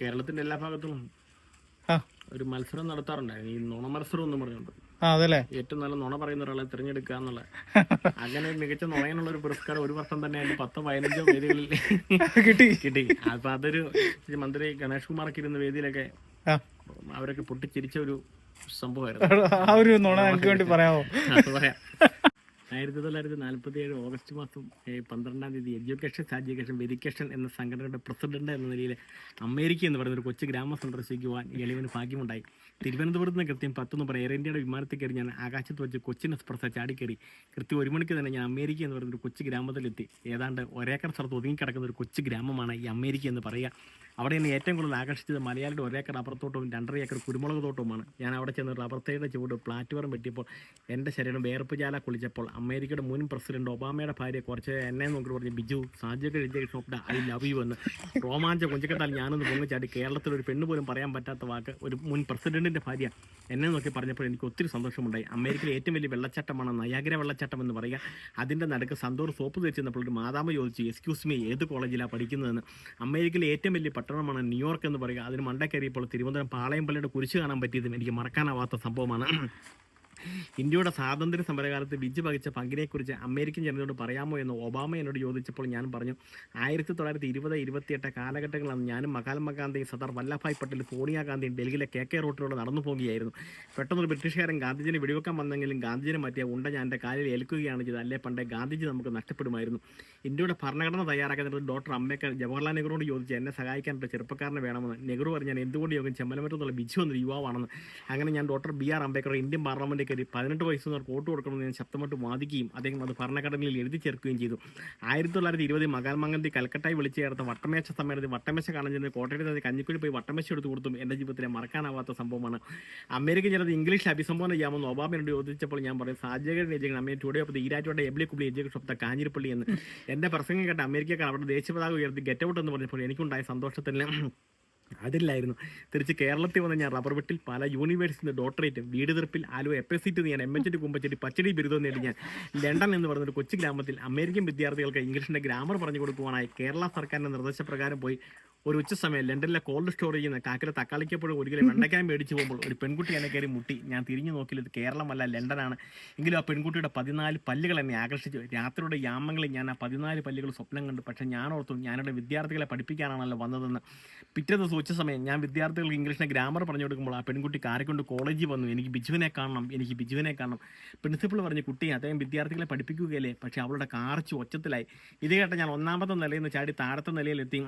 കേരളത്തിന്റെ എല്ലാ ഭാഗത്തും ഒരു മത്സരം നടത്താറുണ്ടായിരുന്നു. ഈ നുണ മത്സരം എന്ന് പറഞ്ഞുകൊണ്ട്. അതല്ലേ? ഏറ്റവും നല്ല നുണ പറയുന്ന ഒരാളെ തിരഞ്ഞെടുക്കുക എന്നുള്ള. അങ്ങനെ മികച്ച നുണയനുള്ള ഒരു പുരസ്കാരം ഒരു വർഷം തന്നെ ആയിട്ട് പത്തോ പതിനഞ്ചോ വേദികളിൽ കിട്ടി. കിട്ടി. അപ്പൊ അതൊരു മന്ത്രി ഗണേഷ് കുമാർക്ക് ഇരുന്ന വേദിയിലൊക്കെ അവരൊക്കെ പൊട്ടിച്ചിരിച്ച ഒരു സംഭവമായിരുന്നു. ആ ഒരു നുണ എനിക്ക് വേണ്ടി പറയാമോ പറയാം. ആയിരത്തി തൊള്ളായിരത്തി നാൽപ്പത്തി ഏഴ് ഓഗസ്റ്റ് മാസം പന്ത്രണ്ടാം തീയതി എഡ്യൂക്കേഷൻ സാജുക്കേഷൻ വെരിക്കേഷൻ എന്ന സംഘടനയുടെ പ്രസിഡന്റ് എന്ന നിലയിൽ അമേരിക്ക എന്ന് പറയുന്ന ഒരു കൊച്ചു ഗ്രാമം സന്ദർശിക്കുവാൻ എളിവന് ഭാഗ്യമുണ്ടായി. തിരുവനന്തപുരത്ത് നിന്ന് കൃത്യം പത്തൊന്ന് പറയാം എയർ ഇന്ത്യയുടെ വിമാനത്തിൽ കയറി ഞാൻ ആകാശത്ത് വെച്ച് കൊച്ചിൻ എക്സ്പ്രസ് ചാടിക്കയറി കൃത്യം ഒരു മണിക്ക് തന്നെ ഞാൻ അമേരിക്ക എന്ന് പറയുന്ന ഒരു കൊച്ചു ഗ്രാമത്തിലെത്തി. ഏതാണ്ട് ഒരേക്കർ സ്ഥലത്ത് ഒതുങ്ങിക്കിടക്കുന്ന ഒരു കൊച്ചു ഗ്രാമമാണ് ഈ അമേരിക്ക എന്ന് പറയുക. അവിടെ എന്നെ ഏറ്റവും കൂടുതൽ ആകർഷിച്ചത് മലയാളിയുടെ ഒരേക്കർ റബ്ബർത്തോട്ടവും രണ്ടര ഏക്കർ കുരുമുളക് തോട്ടവുമാണ്. ഞാൻ അവിടെ ചെന്ന് റബ്ബർ ചുവട് പ്ലാറ്റ്ഫോം വെട്ടിയപ്പോൾ എന്റെ ശരീരം വേർപ്പ് ജാല കുളിച്ചപ്പോൾ അമേരിക്കയുടെ മുൻ പ്രസിഡന്റ് ഒബാമയുടെ ഭാര്യ കുറച്ച് എന്നെ നോക്കി പറഞ്ഞു ബിജു സാധ്യത എഴുതിയ ഐ ലവ് യു എന്ന്. റോമാഞ്ച കൊഞ്ചക്കെട്ടാൽ ഞാനൊന്ന് പൊങ്ങിച്ചാടി കേരളത്തിൽ ഒരു പെണ്ണ് പോലും പറയാൻ പറ്റാത്ത വാക്ക് ഒരു മുൻ പ്രസിഡന്റിന്റെ ഭാര്യ എന്നെ നോക്കി പറഞ്ഞപ്പോൾ എനിക്ക് ഒത്തിരി സന്തോഷമുണ്ടായി. അമേരിക്കയിലെ ഏറ്റവും വലിയ വെള്ളച്ചാട്ടമാണ് നയാഗ്ര വെള്ളച്ചാട്ടം എന്ന് പറയുക. അതിന്റെ നടുക്ക് സന്തോർ സോപ്പ് തേച്ച് നിന്നപ്പോൾ ഒരു മാതാമ ചോദിച്ചു എക്സ്ക്യൂസ് മീ ഏത് കോളേജിലാണ് പഠിക്കുന്നതെന്ന്? അമേരിക്കയിലെ ഏറ്റവും വലിയ പട്ടണമാണ് ന്യൂയോർക്ക് എന്ന് പറയുക. അതിന് മണ്ട കയറിയപ്പോൾ തിരുവനന്തപുരം പാളയംപള്ളിയുടെ കുരിശ് കാണാൻ പറ്റിയതും എനിക്ക് മറക്കാനാവാത്ത സംഭവമാണ്. ഇന്ത്യയുടെ സ്വാതന്ത്ര്യ സമരകാലത്ത് വിജ് വഹിച്ച പങ്കിനെക്കുറിച്ച് അമേരിക്കൻ ജനതയോട് പറയാമോ എന്ന് ഒബാമ എന്നോട് ചോദിച്ചപ്പോൾ ഞാൻ പറഞ്ഞു ആയിരത്തി തൊള്ളായിരത്തി ഇരുപത് ഇരുപത്തിയെട്ട് കാലഘട്ടങ്ങളാണ് ഞാനും മഹാത്മാഗാന്ധിയും സർദാർ വല്ലഭായ് പട്ടേൽ സോണിയാഗാന്ധിയും ഡൽഹിയിലെ കെ കെ റോട്ടിലൂടെ നടന്നു പോകുകയായിരുന്നു. പെട്ടെന്നൊരു ബ്രിട്ടീഷുകാരൻ ഗാന്ധിജിനെ വെടിവെക്കാൻ വന്നെങ്കിലും ഗാന്ധിജിനെ മാറ്റിയ ഉണ്ട ഞാൻ എന്റെ കാലിൽ ഏൽക്കുകയാണ് ചെയ്തത്. അല്ലേ? പണ്ടേ ഗാന്ധിജി നമുക്ക് നഷ്ടപ്പെടുമായിരുന്നു. ഇന്ത്യയുടെ ഭരണഘടന തയ്യാറാക്കുന്നത് ഡോക്ടർ അംബേദ്കർ ജവഹർലാൽ നെഹ്റുവിനോട് ചോദിച്ച് എന്നെ സഹായിക്കാൻ ഒരു ചെറുപ്പക്കാരനെ വേണമെന്ന്. നെഹ്റു പറഞ്ഞു ഞാൻ എന്തുകൊണ്ട് യോഗം ചെമ്മലമറ്റത്തുള്ള ബിജു എന്നൊരു യുവാവാണെന്ന്. അങ്ങനെ ഞാൻ doctor B R Ambedkar Indian പാർലമെന്റിൽ കയറി പതിനെട്ട് വയസ്സുന്നവർക്ക് വോട്ട് കൊടുക്കണമെന്ന് ഞാൻ ശക്തമായിട്ട് വാദിക്കുകയും അദ്ദേഹം അത് ഭരണഘടനയിൽ എഴുതി ചേർക്കുകയും ചെയ്തു. ആയിരത്തി തൊള്ളായിരത്തി ഇരുപതിൽ മഹാത്മാഗാന്ധി കൽക്കട്ടായി വിളിച്ചു ചേർത്ത വട്ടമേശ സമ്മേളനത്തിൽ വട്ടമേശ കാണാൻ ചെന്ന് നിന്ന് കഞ്ഞിക്കുഴി പോയി വട്ടമേശ എടുത്തു കൊടുത്തും. എന്റെ ജീവിതത്തിലെ മറക്കാനാവാത്ത സംഭവമാണ്. അമേരിക്കൻ ജനത ഇംഗ്ലീഷിൽ അഭിസംബോധന ചെയ്യാമെന്ന് ഒബാമയോട് ചോദിച്ചപ്പോൾ ഞാൻ പറയും സാഹചര്യം എജുക്കേഷൻ അമ്മയെ ഓഫ് ദ ഈരാറ്റോടെ എബ്ലി കുബ്ലി ഓഫ് ദ കാഞ്ഞിരപ്പള്ളി എന്ന്. എന്റെ പ്രസംഗം കേട്ട അമേരിക്കക്കാർ അവിടെ ദേശീയപതാക ഉയർത്തി ഗെറ്റ് ഔട്ട് എന്ന് പറഞ്ഞപ്പോൾ എനിക്കുണ്ടായ സന്തോഷത്തിന് അതില്ലായിരുന്നു. തിരിച്ച് കേരളത്തിൽ വന്ന് ഞാൻ റബ്ബർ വെട്ടിൽ പല യൂണിവേഴ്സിറ്റി ഡോക്ടറേറ്റും വീട് തീർപ്പിൽ ആലുവ എഫ് ഞാൻ എം എച്ച് കുമ്പച്ചടി പച്ചടി ബിരുദം നേടി ഞാൻ. ലണ്ടൻ എന്ന് ഒരു കൊച്ചു ഗ്രാമത്തിൽ അമേരിക്കൻ വിദ്യാർത്ഥികൾക്ക് ഇംഗ്ലീഷിന്റെ ഗ്രാമർ പറഞ്ഞു കൊടുക്കുവാനായി കേരള സർക്കാരിന്റെ നിർദ്ദേശപ്രകാരം പോയി ഒരു ഉച്ച സമയം ലണ്ടനിലെ കോൾഡ് സ്റ്റോറേജിൽ നിന്ന് കാക്കര തക്കാളിക്കപ്പോഴും ഒരു കിലോ വെണ്ടയ്ക്കായും മേടിച്ചു പോകുമ്പോൾ ഒരു പെൺകുട്ടി എന്നെ കയറി മുട്ടി. ഞാൻ തിരിഞ്ഞു നോക്കിയത് കേരളമല്ല ലണ്ടനാണ്. എങ്കിലും ആ പെൺകുട്ടിയുടെ പതിനാല് പല്ലുകൾ എന്നെ ആകർഷിച്ചു. രാത്രിയുടെ യാമങ്ങളിൽ ഞാൻ ആ പതിനാല് പല്ലുകൾ സ്വപ്നം കണ്ടു. പക്ഷേ ഞാൻ ഓർത്തു ഞാനിവിടെ വിദ്യാർത്ഥികളെ പഠിപ്പിക്കാനാണല്ലോ വന്നതെന്ന്. പിറ്റേ ദിവസം ഉച്ച സമയം ഞാൻ വിദ്യാർത്ഥികൾക്ക് ഇംഗ്ലീഷിനെ ഗ്രാമർ പറഞ്ഞു കൊടുക്കുമ്പോൾ ആ പെൺകുട്ടി കാറിക്കൊണ്ട് കോളേജിൽ വന്നു. എനിക്ക് ബിജുവിനെ കാണണം എനിക്ക് ബിജുവിനെ കാണണം. പ്രിൻസിപ്പൾ പറഞ്ഞു കുട്ടി അദ്ദേഹം വിദ്യാർത്ഥികളെ പഠിപ്പിക്കുകയല്ലേ? പക്ഷേ അവളുടെ കാർച്ച് ഒച്ചത്തിലായി. ഇത് കേട്ട ഞാൻ ഒന്നാമത്തെ നിലയിൽ നിന്ന് ചാടി താഴത്തെ നിലയിലെത്തി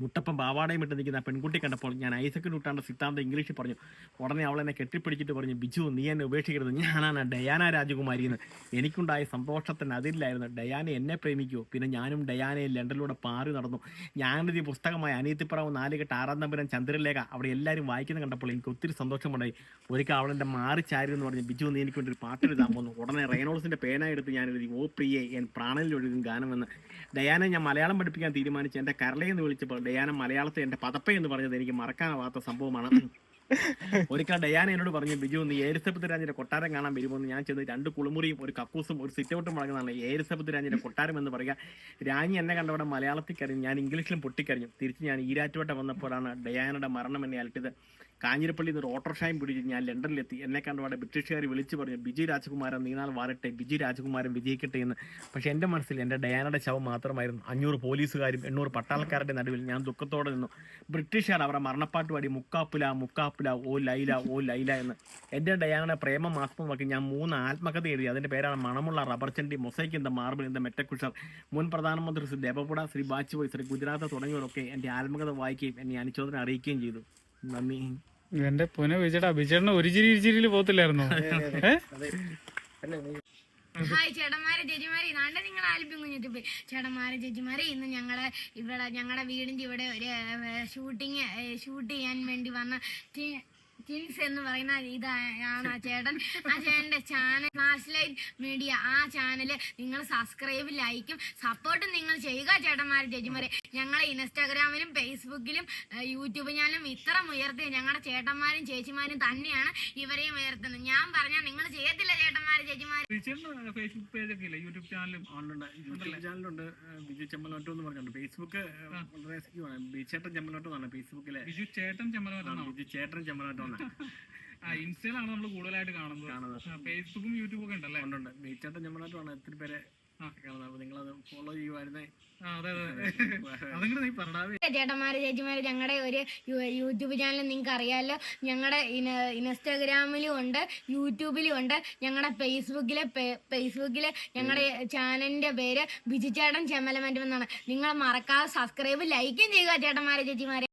മുട്ടപ്പം പാവാടയും ഇട്ട് നിൽക്കുന്ന പെൺകുട്ടി കണ്ടപ്പോൾ ഞാൻ ഐസക്ക് ഉട്ടാണ്ട് സിദ്ധാന്തം ഇംഗ്ലീഷിൽ പറഞ്ഞു. ഉടനെ അവൾ എന്നെ കെട്ടിപ്പിടിച്ചിട്ട് പറഞ്ഞു ബിജു നീ എന്നെ ഉപേക്ഷിക്കരുത്. ഞാനാണ് ഡയാന രാജകുമാരി എന്ന്. എനിക്കുണ്ടായ സന്തോഷത്തിന് അതില്ലായിരുന്നു ഡയാന എന്നെ പ്രേമിക്കുമോ പിന്നെ ഞാനും ഡയാനയെ ലണ്ടനിലൂടെ പാറി നടന്നു. ഞാനൊരു പുസ്തകമായ അനീത്തിപ്പുറവ് നാലുകെട്ട് ആറാം തമ്പുരൻ ചന്ദ്രലേഖ അവിടെ എല്ലാവരും വായിക്കുന്നത് കണ്ടപ്പോൾ എനിക്ക് ഒത്തിരി സന്തോഷമുണ്ടായി. ഒരിക്കൽ അവളെന്റെ മാറി ചാരി എന്ന് പറഞ്ഞ് ബിജു നീ എനിക്ക് വേണ്ടി ഒരു പാട്ട് എഴുതാൻ പോകുന്നു ഉടനെ റെയനോൾസിന്റെ പേന എടുത്ത് ഞാൻ എഴുതി ഓ പ്രിയെ എൻ പ്രാണനിൽ ഒഴുകും ഗാനമെന്ന്. ഡയാനെ ഞാൻ മലയാളം പഠിപ്പിക്കാൻ തീരുമാനിച്ച് എന്റെ കരളയെന്ന് വിളിച്ചപ്പോൾ ഡയാന മലയാളത്തിൽ എന്റെ പതപ്പ എന്ന് പറഞ്ഞത് എനിക്ക് മറക്കാനാവാത്ത സംഭവമാണ്. ഒരിക്കൽ ഡയാന എന്നോട് പറഞ്ഞു ബിജു നീ ഏരിസപ്പത്ത് രാജിന്റെ കൊട്ടാരം കാണാൻ വരുമോ എന്ന് ഞാൻ ചെന്ന് രണ്ട് കുളിമുറിയും ഒരു കക്കൂസും ഒരു സിറ്റൗട്ടും വളങ്ങുന്നതാണ് ഏരിസപ്പത്ത് രാജിന്റെ കൊട്ടാരം എന്ന് പറയുക. രാജി എന്നെ കണ്ടവിടെ മലയാളത്തിൽ കരഞ്ഞു. ഞാൻ ഇംഗ്ലീഷിലും പൊട്ടിക്കരഞ്ഞു. തിരിച്ച് ഞാൻ ഈരാറ്റുവട്ടം വന്നപ്പോഴാണ് ഡയാനയുടെ മരണം എന്നെ അലട്ടിയത്. കാഞ്ഞിരപ്പള്ളി നിന്ന് ഓട്ടോറിക്ഷയും പിടിച്ച് ഞാൻ ലണ്ടനിലെത്തി. എന്നെ കണ്ടവിടെ ബ്രിട്ടീഷുകാർ വിളിച്ചു പറഞ്ഞു ബിജു രാജകുമാരൻ നീനാൾ വാരട്ടെ. ബിജു രാജകുമാരൻ വിജയിക്കട്ടെ എന്ന്. പക്ഷെ എന്റെ മനസ്സിൽ എന്റെ ഡയാനയുടെ ശവം മാത്രമായിരുന്നു. അഞ്ഞൂറ് പോലീസുകാരും എണ്ണൂറ് പട്ടാളക്കാരുടെ നടുവിൽ ഞാൻ ദുഃഖത്തോടെ നിന്നു. ബ്രിട്ടീഷുകാർ അവരുടെ മരണപ്പാട്ട് പാടി മുക്കാപ്പുല മുക്കാപ്പുല ഓ ലൈല ഓ ലൈല എന്ന്. എന്റെ ഡയാനയുടെ പ്രേമ മാസ്പമാക്കി ഞാൻ മൂന്ന് ആത്മകഥ എഴുതി. അതിന്റെ പേരാണ് മണമുള്ള rubber ചെണ്ടി mosaic in the marble in the മെറ്റക്കുഷർ. മുൻ പ്രധാനമന്ത്രി ശ്രീ ദേവപുട ശ്രീ ബാച്ചുപോയി ശ്രീ ഗുജറാത്ത് തുടങ്ങിയവരൊക്കെ എന്റെ ആത്മകഥ വായിക്കുകയും എന്നെ അനുശോചനം അറിയിക്കുകയും ചെയ്തു. നന്ദി. എന്റെ പുനഃ വിജയുടെ അഭിചേട്ടന് ഒരു ചിരി ഇരുചിരിയിൽ പോകത്തില്ലായിരുന്നോ? ഹായ് ചേട്ടന്മാരെ ചേച്ചിമാരെ. നാണ്ട നിങ്ങൾ ആലപ്പി കുഞ്ഞിട്ട് ചേട്ടന്മാരെ ചേച്ചിമാരെ ഇന്ന് ഞങ്ങളെ ഇവിടെ ഞങ്ങളുടെ വീടിന്റെ ഇവിടെ ഒരു ഷൂട്ടിങ് ഷൂട്ട് ചെയ്യാൻ വേണ്ടി വന്ന ടിൻസ് എന്ന് പറയുന്ന ഇതാണ് ആ ചേട്ടൻ. ആ ചേട്ടന്റെ ചാനൽ ഫ്ലാഷ് ലൈറ്റ് മീഡിയ ആ ചാനൽ നിങ്ങൾ സബ്സ്ക്രൈബ് ലൈക്കും സപ്പോർട്ടും നിങ്ങൾ ചെയ്യുക ചേട്ടന്മാരെ ചേച്ചിമാരെ. ഞങ്ങളെ ഇൻസ്റ്റാഗ്രാമിലും ഫേസ്ബുക്കിലും യൂട്യൂബ് ചാനലും ഇത്ര ഉയർത്തിയ ഞങ്ങളുടെ ചേട്ടന്മാരും ചേച്ചിമാരും തന്നെയാണ് ഇവരെയും ഉയർത്തുന്നത്. ഞാൻ പറഞ്ഞാൽ നിങ്ങൾ ചെയ്യത്തില്ല ചേട്ടന്മാർ ചേച്ചിമാരും. വിജയുടെ ഫേസ്ബുക്ക് ഇല്ല? യൂട്യൂബ് ചാനലും യൂട്യൂബ് ചാനലുണ്ട് ബിജു ചെമ്മലോട്ടം എന്ന് പറഞ്ഞിട്ടുണ്ട്. ഫേസ്ബുക്ക് വളരെ ബിജുചേട്ടൻ ചെമ്മലോട്ടം എന്നാണ് ഫേസ്ബുക്കിലെ ബിജു ചേട്ടൻ ചെമ്മലോട്ടോ ബിജു ചേട്ടൻ ചെമ്മലോട്ടം എന്നാണ് ആ ഇൻസ്റ്റയിലാണ് നമ്മൾ കൂടുതലായിട്ട് കാണുന്നത്. കാണുന്നത്. ഫേസ്ബുക്കും യൂട്യൂബും ഒക്കെ ഉണ്ടല്ലേ? ഉണ്ട് ബിജുചേട്ടൻ ചെമ്മലോട്ടമാണ് ഒത്തിരി പേരെ കാണുന്നത്. ചേട്ടന്മാര് ചേച്ചിമാര് ഞങ്ങളുടെ ഒരു യൂട്യൂബ് ചാനൽ നിങ്ങൾക്ക് അറിയാലോ ഞങ്ങളുടെ ഇൻസ്റ്റാഗ്രാമിലും ഉണ്ട് യൂട്യൂബിലും ഉണ്ട്. ഞങ്ങളുടെ ഫേസ്ബുക്കിലെ ഫേസ്ബുക്കിലെ ഞങ്ങളുടെ ചാനലിന്റെ പേര് ബിജു ചേട്ടൻ ചെമ്മലമറ്റം എന്നാണ് നിങ്ങൾ മറക്കാതെ സബ്സ്ക്രൈബ് ലൈക്കും ചെയ്യുക ചേട്ടന്മാരെ ചേച്ചിമാരെ.